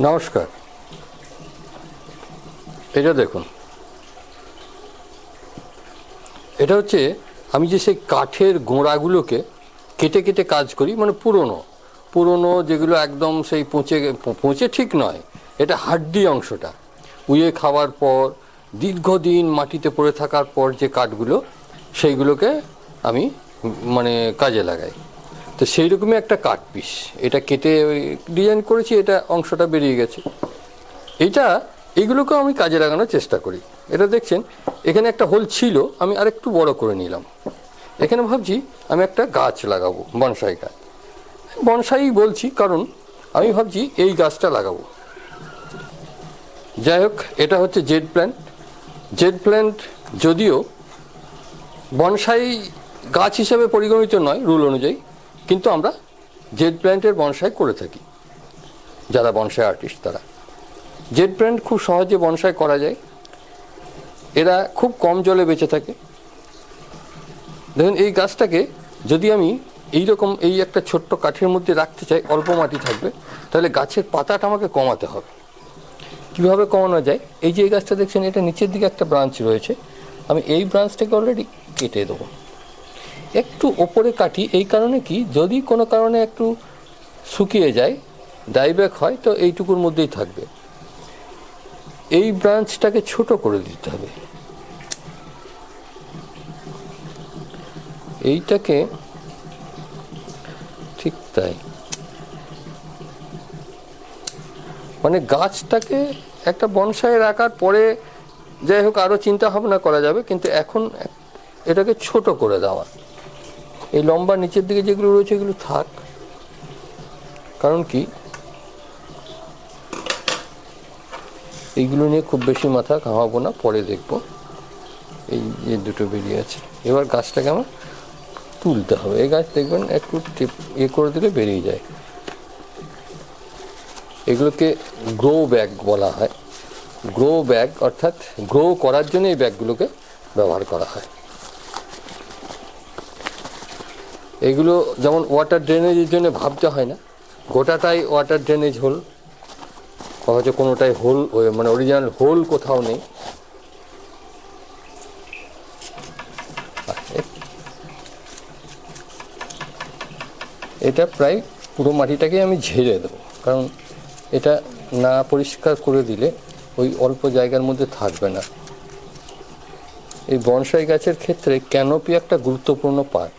নমস্কার। এটা দেখুন। এটা হচ্ছে আমি যে সেই কাঠের গোড়াগুলোকে কেটে কেটে কাজ করি মানে পুরনো। পুরনো যেগুলো একদম সেই পচে পচে ঠিক নয়, এটা হাড্ডি অংশটা। উয়ে খাওয়ার পর, দীর্ঘদিন মাটিতে পড়ে থাকার পর যে কাঠগুলো, সেইগুলোকে আমি মানে কাজে লাগাই। তো সেই রকমই একটা কাঠ পিস এটা কেটে ওই ডিজাইন করেছি, এটা অংশটা বেরিয়ে গেছে। এটা এইগুলোকেও আমি কাজে লাগানোর চেষ্টা করি। এটা দেখছেন, এখানে একটা হোল ছিল, আমি আরেকটু বড় করে নিলাম। এখানে ভাবছি, আমি একটা গাছ লাগাবো, বনসাই গাছ। বনসাই বলছি, কারণ আমি ভাবছি এই গাছটা লাগাবো। যাই হোক, এটা হচ্ছে জেড প্ল্যান্ট। জেড প্ল্যান্ট যদিও বনসাই গাছ হিসেবে পরিগণিত নয়, রুল অনুযায়ী। কিন্তু আমরা জেড প্ল্যান্টের বনসাই করে থাকি, যারা বনসাই আর্টিস্ট তারা। জেড প্ল্যান্ট খুব সহজে বনসাই করা যায়। এরা খুব কম জলে বেঁচে থাকে। দেখুন, এই গাছটাকে যদি আমি এই রকম এই একটা ছোট্ট কাঠের মধ্যে রাখতে চাই, অল্প মাটি থাকবে, তাহলে গাছের পাতাটা আমাকে কমাতে হবে। কীভাবে কমানো যায়? এই যে এই গাছটা দেখছেন, এটা নিচের দিকে একটা ব্রাঞ্চ রয়েছে। আমি এই ব্রাঞ্চটাকে অলরেডি কেটে দেবো। একটু ওপরে কাটি এই কারণে কি, যদি কোনো কারণে একটু শুকিয়ে যায় ডাইব্যাক হয়, তো এইটুকুর মধ্যেই থাকবে। এই ব্রাঞ্চটাকে ছোট করে দিতে হবে। এইটাকে ঠিক তাই। মানে গাছটাকে একটা বনসাই রাখার পরে যাই হোক আরও চিন্তা ভাবনা করা যাবে, কিন্তু এখন এটাকে ছোট করে দেওয়া। এই লম্বা নিচের দিকে যেগুলো রয়েছে এগুলো থাক। কারণ কি? এইগুলো নিয়ে খুব বেশি মাথা ঘামাবো না, পরে দেখব। এই যে দুটো বেরিয়ে আছে। এবার গাছটাকে আমার তুলতে হবে। এই গাছ দেখবেন একটু টিপ ইয়ে করে দিলে বেরিয়ে যায়। এগুলোকে গ্রো ব্যাগ বলা হয়। গ্রো ব্যাগ অর্থাৎ গ্রো করার জন্য এই ব্যাগগুলোকে ব্যবহার করা হয়। এগুলো যেমন ওয়াটার ড্রেনেজের জন্য ভাবতে হয় না, গোটাটাই ওয়াটার ড্রেনেজ হোল হয়তো কোনোটাই হোল মানে অরিজিনাল হোল কোথাও নেই। এটা প্রায় পুরো মাটিটাকে আমি ঝেড়ে দেবো, কারণ এটা না পরিষ্কার করে দিলে ওই অল্প জায়গার মধ্যে থাকবে না। এই বনসাই গাছের ক্ষেত্রে ক্যানোপি একটা গুরুত্বপূর্ণ পার্ট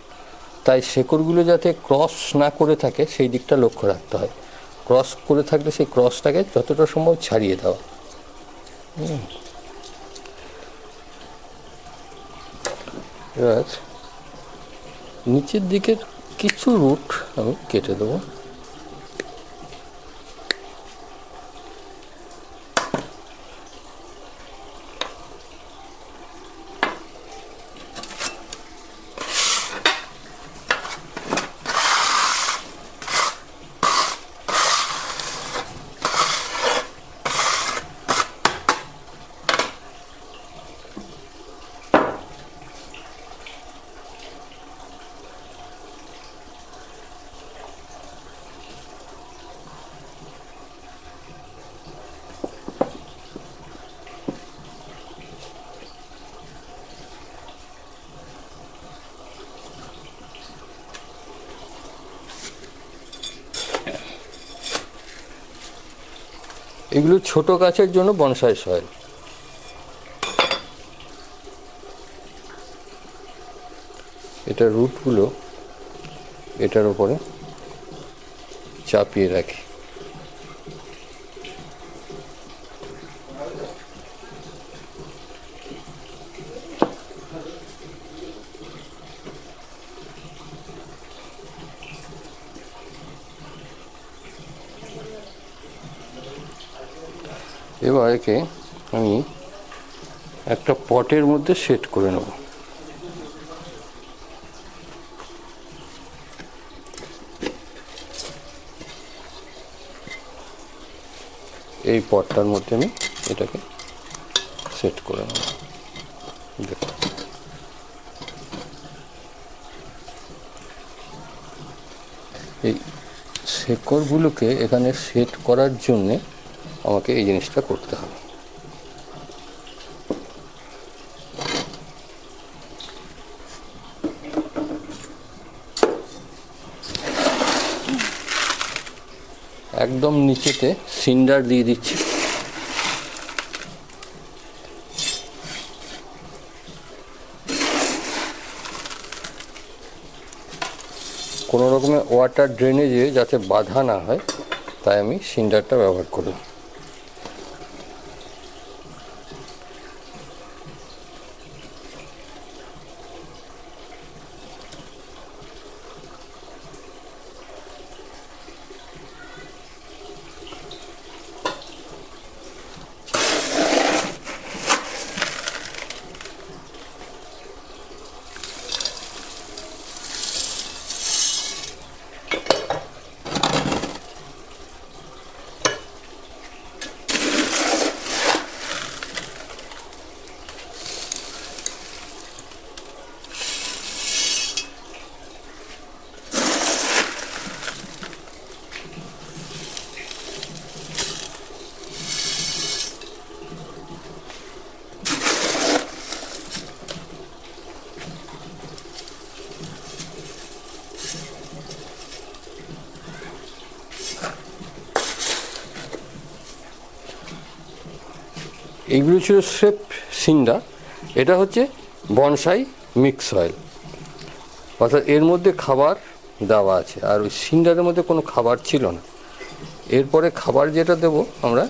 তাই শেকড়গুলো যাতে ক্রস না করে থাকে, সেই দিকটা লক্ষ্য রাখতে হয়। ক্রস করে থাকলে সেই ক্রসটাকে যতটা সম্ভব ছাড়িয়ে দেওয়া। নিচের দিকের কিছু রুট আমি কেটে দেবো। এগুলো ছোট গাছের জন্য বনসাই সয়েল। এটা রুটগুলো এটার উপরে চাপিয়ে রাখি। এবার একে আমি একটা পটের মধ্যে সেট করে নেব। এই পটটার মধ্যে আমি এটাকে সেট করে নেব। দেখুন এই শেকড়গুলোকে এখানে সেট করার জন্যে আমাকে এই জিনিসটা করতে হবে। একদম নিচেতে সিন্ডার দিয়ে দিচ্ছি। কোনো রকমের ওয়াটার ড্রেনেজে যাতে বাধা না হয়, তাই আমি সিন্ডারটা ব্যবহার করি এইগুলো ছিল স্রেফ সিন্ডা। এটা হচ্ছে বনসাই মিক্স অয়েল। অর্থাৎ এর মধ্যে খাবার দেওয়া আছে, আর ওই সিন্ডারের মধ্যে কোনো খাবার ছিল না। এরপরে খাবার যেটা দেব আমরা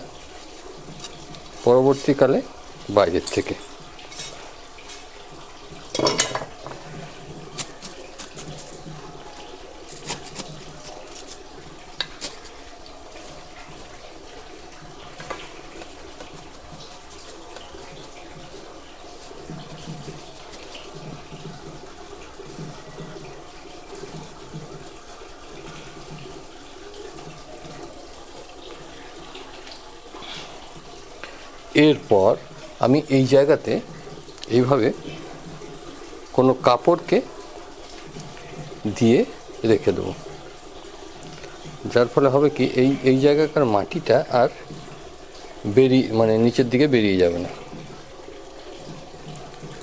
পরবর্তীকালে বাইরের থেকে। এরপর আমি এই জায়গাতে এইভাবে কোনো কাপড়কে দিয়ে রেখে দেবো। যার ফলে হবে কি, এই এই জায়গাকার মাটিটা আর বেরিয়ে মানে নিচের দিকে বেরিয়ে যাবে না।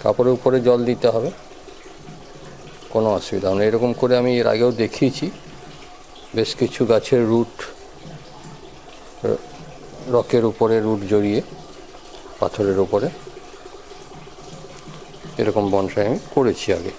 কাপড়ের উপরে জল দিতে হবে, কোনো অসুবিধা হবে এরকম করে আমি এর আগেও দেখিয়েছি, বেশ কিছু গাছের রুট, রকের উপরে রুট জড়িয়ে। পাথরের উপরে। এরকম বনসাই আমি করেছি আগে।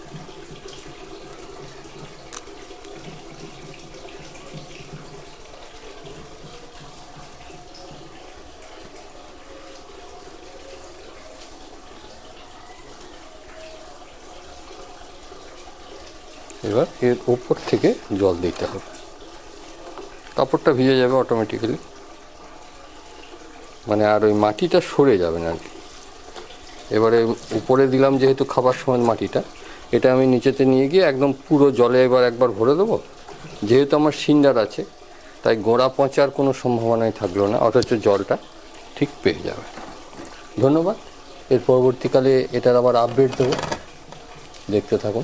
এবার এর উপর থেকে জল দিতে হবে। কাপড়টা ভিজে যাবে অটোমেটিক্যালি মানে আর ওই মাটিটা সরে যাবে না আর কি। এবারে উপরে দিলাম যেহেতু খাবার সময় মাটিটা, এটা আমি নিচেতে নিয়ে গিয়ে একদম পুরো জলে এবার একবার ভরে দেবো। যেহেতু আমার সিন্ডার আছে, তাই গোড়া পচার কোনো সম্ভাবনাই থাকল না, অথচ জলটা ঠিক পেয়ে যাবে। ধন্যবাদ। এর পরবর্তীকালে এটার আবার আপডেট দেবো। দেখতে থাকুন।